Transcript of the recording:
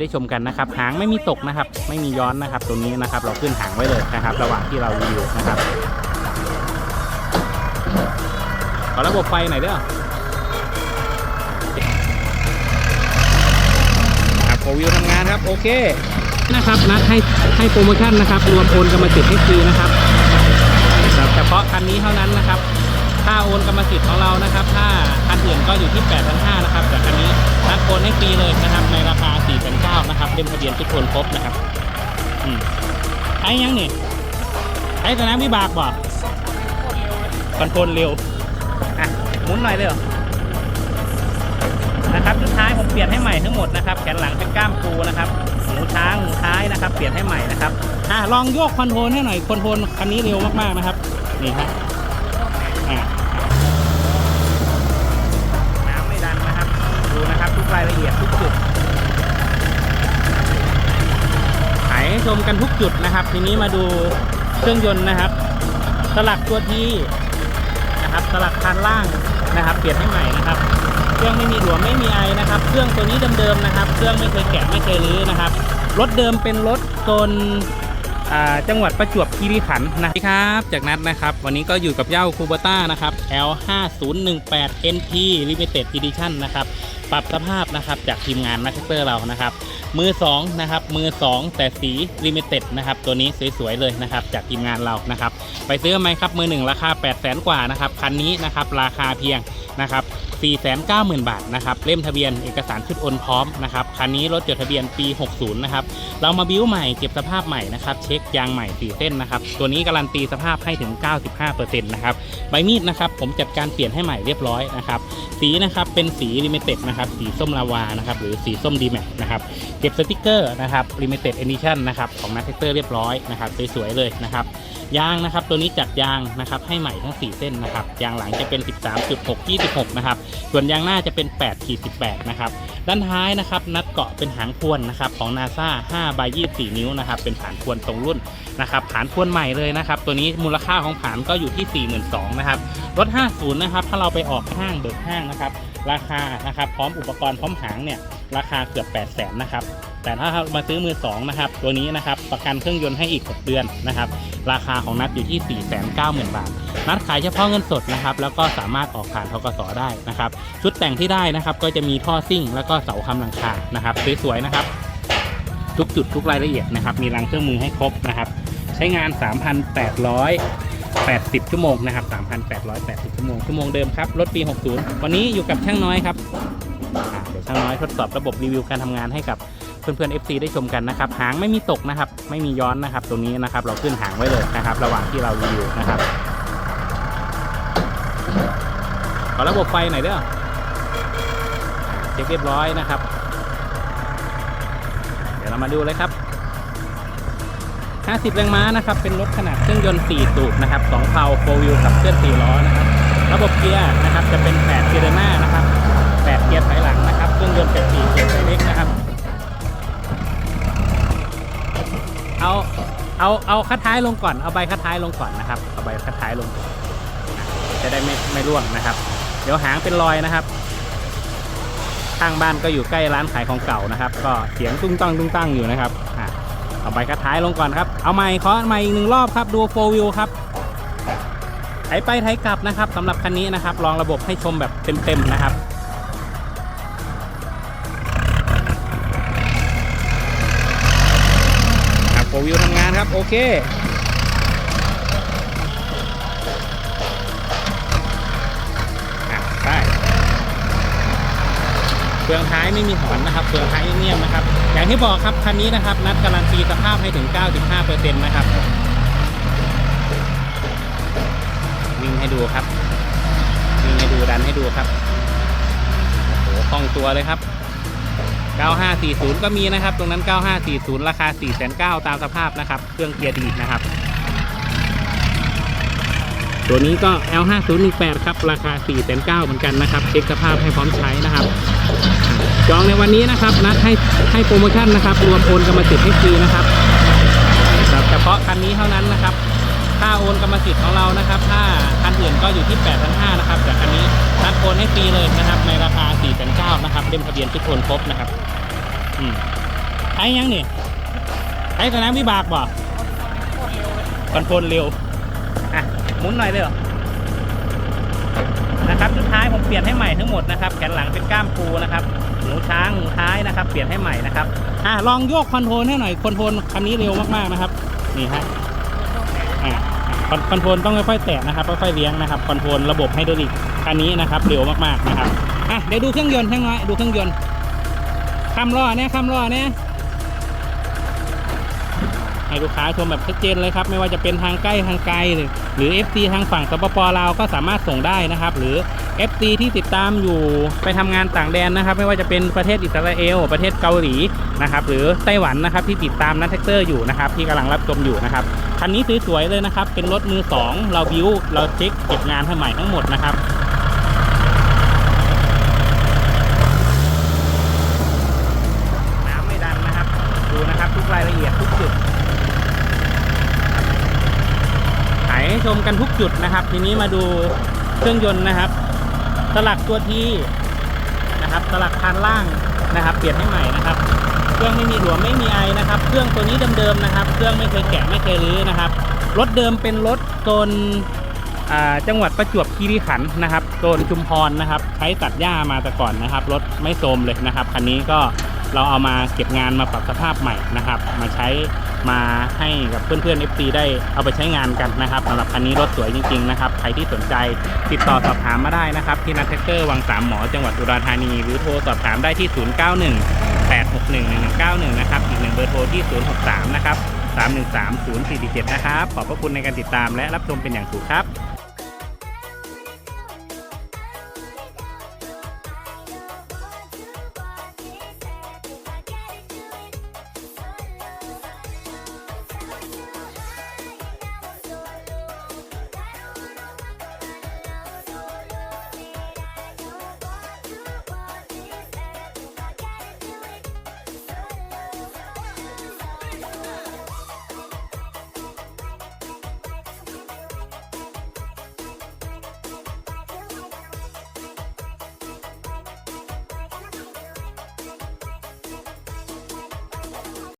ได้ชมกันนะครับหางไม่มีตกนะครับ ไม่มีย้อนนะครับตรงนี้นะครับ เราขึ้นหางไว้เลยนะครับ ระหว่างที่เรารีวิวนะครับขอระบบไฟหน่อยเด้อครับโฟวิวทำงานครับโอเคนะครับนัดให้ให้โปรโมชั่นนะครับรวมโอนกรรมสิทธิ์ให้ฟรีนะครับเฉพาะคันนี้เท่านั้นนะครับ ค่าโอนกรรมสิทธิ์ของเรานะครับ ถ้าคันอื่นก็อยู่ที่ 8 5 0 0นะครับ แต่คันนี้นัดโอนให้ฟรีเลยนะครับ ในราคา 4 9 0 0นะครับเล่มทะเบียนทุกคนครบนะครับอืมไอ้ยังนี่ไอ้สนามวิบากบ่คอนโทรลเร็วอะหมุนหน่อยเลยเหรอนะครับชุดท้ายผมเปลี่ยนให้ใหม่ทั้งหมดนะครับ แขนหลังเป็นก้ามปูนะครับหูช้างหูท้ายนะครับ เปลี่ยนให้ใหม่นะครับอะลองโยกคอนโทรลให้หน่อยคอนโทรลคันนี้เร็วมากๆนะครับ นี่ฮะอ่ ละเอียดทุกจุดถ่ายให้ชมกันทุกจุดนะครับ ทีนี้มาดูเครื่องยนต์นะครับ สลักตัวทีนะครับ สลักคานล่างนะครับ เปลี่ยนให้ใหม่นะครับ เครื่องไม่มีหลวมไม่มีไอนะครับ เครื่องตัวนี้เดิมๆนะครับ เครื่องไม่เคยแกะไม่เคยรื้อนะครับ รถเดิมเป็นรถโซน จังหวัดประจวบคีรีขันธ์นะครับ จากนัดนะครับ วันนี้ก็อยู่กับเย้าคูเบต้านะครับ L5018 NT Limited Edition นะครับ ปรับสภาพนะครับจากทีมงานนักเตอร์เรานะครับ มือ2นะครับ มือ 2 แต่สี Limited นะครับ ตัวนี้สวยๆเลยนะครับ จากทีมงานเรานะครับ ไปซื้อไหมครับ มือ 1 ราคา 8 0 0 0 0 0 กว่านะครับ คันนี้นะครับ ราคาเพียง นะครับ 490,000 บาทนะครับ เล่มทะเบียนเอกสารชุดโอนพร้อมนะครับ คันนี้รถจดทะเบียนปี 60 นะครับ เรามาบิ้วใหม่เก็บสภาพใหม่นะครับ เช็คยางใหม่ 4 เส้นนะครับ ตัวนี้การันตีสภาพให้ถึง 95%นะครับ ใบมีดนะครับ ผมจัดการเปลี่ยนให้ใหม่เรียบร้อยนะครับ สีนะครับ เป็นสีลิมิเต็ดนะครับ สีส้มลาวา นะครับ หรือสีส้มดีแม็กนะครับ เก็บสติกเกอร์นะครับลิมิเต็ดเอดิชั่นนะครับ ของนักเตอร์เรียบร้อยนะครับ สวยๆเลยนะครับ ยางนะครับ ตัวนี้จัดยางนะครับให้ใหม่ทั้ง 4 เส้นนะครับ ยางหลังจะเป็น 13.6 26 นะครับ ส่วนยางหน้าจะเป็น8ขีด18 นะครับ ด้านท้ายนะครับนัดเกาะเป็นหางพวนนะครับของ NASA 5 by 24 นิ้วนะครับ เป็นผานพวนตรงรุ่นนะครับผานพวนใหม่เลยนะครับ ตัวนี้มูลค่าของผานก็อยู่ที่ 42,000นะครับ รถ 50 นะครับ ถ้าเราไปออกห้างเบิกห้างนะครับราคานะครับพร้อมอุปกรณ์พร้อมหางเนี่ยราคาเกือบ 8 0 0 0 0นนะครับแต่ถ้ามาซื้อมือ2นะครับตัวนี้นะครับประกันเครื่องยนต์ให้อีก 6 เดือนนะครับราคาของนัดอยู่ที่ 490,000 บาท นัดขายเฉพาะเงินสดนะครับแล้วก็สามารถออกผ่านทกสได้นะครับชุดแต่งที่ได้นะครับก็จะมีท่อซิ่ง แล้วก็เสาคำหลังคานะครับสวยๆนะครับทุกจุดทุกรายละเอียดนะครับมีรังเครื่องมือให้ครบนะครับใช้งาน 80 ชั่วโมงนะครับ 3,880 ชั่วโมง ชั่วโมงเดิมครับ รถปี 60 วันนี้อยู่กับช่างน้อยครับเดี๋ยวช่างน้อยทดสอบระบบรีวิวการทำงานให้กับเพื่อนๆ FC ได้ชมกันนะครับ หางไม่มีตกนะครับ ไม่มีย้อนนะครับ ตรงนี้นะครับ เราขึ้นหางไว้เลยนะครับ ระหว่างที่เรารีวิวนะครับ ขอระบบไฟหน่อยเด้อ เช็คเรียบร้อยนะครับ เดี๋ยวเรามาดูเลยครับ 50 แรงม้านะครับ เป็นรถขนาดเครื่องยนต์ 4 สูบนะครับ2เพลาโฟวิวขับเคลื่อน4ล้อนะครับ ระบบเกียร์นะครับจะเป็น 8 เกียร์หน้านะครับ 8 เกียร์ถอยหลังนะครับ เครื่องยนต์เป็น4เกียร์ไดเล็กนะครับ เอาเอาเอาคัดท้ายลงก่อน เอาใบคัดท้ายลงก่อนนะครับ เอาใบคัดท้ายลง จะได้ไม่ไม่ร่วงนะครับ เดี๋ยวหางเป็นรอยนะครับข้างบ้านก็อยู่ใกล้ร้านขายของเก่านะครับ ก็เสียงตุ้งตั้งตุ้งตั้งอยู่นะครับอะ เอาใบกระท้ายลงก่อนครับ เอาไมค์ขอไมค์อีกหนึ่งรอบครับ ดูโฟวิวครับไถไปไถกลับนะครับสำหรับคันนี้นะครับ ลองระบบให้ชมแบบเต็มๆนะครับครับโฟวิวทำงานครับ โอเค ฟืองท้ายไม่มีหอนนะครับเฟืองท้ายเงียบนะครับ อย่างที่บอกครับคันนี้นะครับนัดการันตีสภาพให้ถึง 95%นะครับวิ่งให้ดูครับวิ่งให้ดูดันให้ดูครับโอ้โหคล่องตัวเลยครับ 9540 ก็มีนะครับ ตรงนั้น 9540 ราคา 4,900ตามสภาพนะครับ เครื่องเกียร์ดีนะครับ ตัวนี้ก็ L5018 ครับ ราคา 4,900เหมือนกันนะครับ เช็คสภาพให้พร้อมใช้นะครับ องในวันนี้นะครับนัดให้ให้โปรโมชั่นนะครับ รวมโอนกรรมสิทธิ์ให้ฟรีนะครับครับเฉพาะคันนี้เท่านั้นนะครับค่าโอนกรรมสิทธิ์ของเรานะครับ ถ้าคันอื่นก็อยู่ที่8 5 0 0นห้านะครับแต่คันนี้นัดโอนให้ฟรีเลยนะครับ ในราคา4 9 0 0นนะครับเล่มทะเบียนทุกคนครบนะครับอืมช้ยังนี่ใช้สนามวิบากบ่คอนโทรลเร็วอะหมุนหน่อยเลยเหรอ นะครับชุดท้ายผมเปลี่ยนให้ใหม่ทั้งหมดนะครับแขนหลังเป็นก้ามปูนะครับหูช้างหูท้ายนะครับ เปลี่ยนให้ใหม่นะครับอะลองโยกคอนโทรลให้หน่อยคอนโทรลคันนี้เร็วมากๆนะครับ นี่ฮะอะคอนคอนโทรลต้องค่อยๆแตะนะครับค่อยๆเลี้ยงนะครับคอนโทรลระบบไฮดรอลิกคันนี้นะครับเร็วมากๆนะครับอะเดี๋ยวดูเครื่องยนต์ช่างน้อยดูเครื่องยนต์คำล้อเนี่ยคำล้อเนี่ย ให้ลูกค้าชมแบบชัดเจนเลยครับ ไม่ว่าจะเป็นทางใกล้ทางไกล หรือ FC ทางฝั่งสปปลาวก็สามารถส่งได้นะครับ หรือ FC ที่ติดตามอยู่ไปทำงานต่างแดนนะครับ ไม่ว่าจะเป็นประเทศอิสราเอล ประเทศเกาหลีนะครับ หรือไต้หวันนะครับที่ติดตามนัทแท็กเตอร์อยู่นะครับ ที่กำลังรับชมอยู่นะครับคันนี้สวยๆเลยนะครับ เป็นรถมือสองเราบิวเราเช็คเก็บงานให้ใหม่ทั้งหมดนะครับน้ำไม่ดันนะครับดูนะครับทุกรายละเอียดทุกจุด ถ่ายชมกันทุกจุดนะครับ ทีนี้มาดูเครื่องยนต์นะครับ สลักตัวทีนะครับสลักคานล่างนะครับ เปลี่ยนให้ใหม่นะครับ เครื่องไม่มีหลวมไม่มีไอนะครับ เครื่องตัวนี้เดิมๆนะครับ เครื่องไม่เคยแกะไม่เคยรื้อนะครับรถเดิมเป็นรถโซนจังหวัดประจวบคีรีขันธ์นะครับโซนชุมพรนะครับ ใช้ตัดหญ้ามาแต่ก่อนนะครับรถไม่โทรมเลยนะครับคันนี้ก็เราเอามาเก็บงานมาปรับสภาพใหม่นะครับ มาใช้ มาให้กับเพื่อนๆ FC ได้เอาไปใช้งานกันนะครับสำหรับคันนี้รถสวยจริงๆนะครับใครที่สนใจติดต่อสอบถามมาได้นะครับ ที่นัทแท็กเตอร์วังสามหมอจังหวัดอุดรธานี หรือโทรสอบถามได้ที่ 091 861 1191 นะครับอีกหนึ่งเบอร์โทรที่ 063 นะครับ 313 0447นะครับ ขอบพระคุณในการติดตามและรับชมเป็นอย่างสูงครับ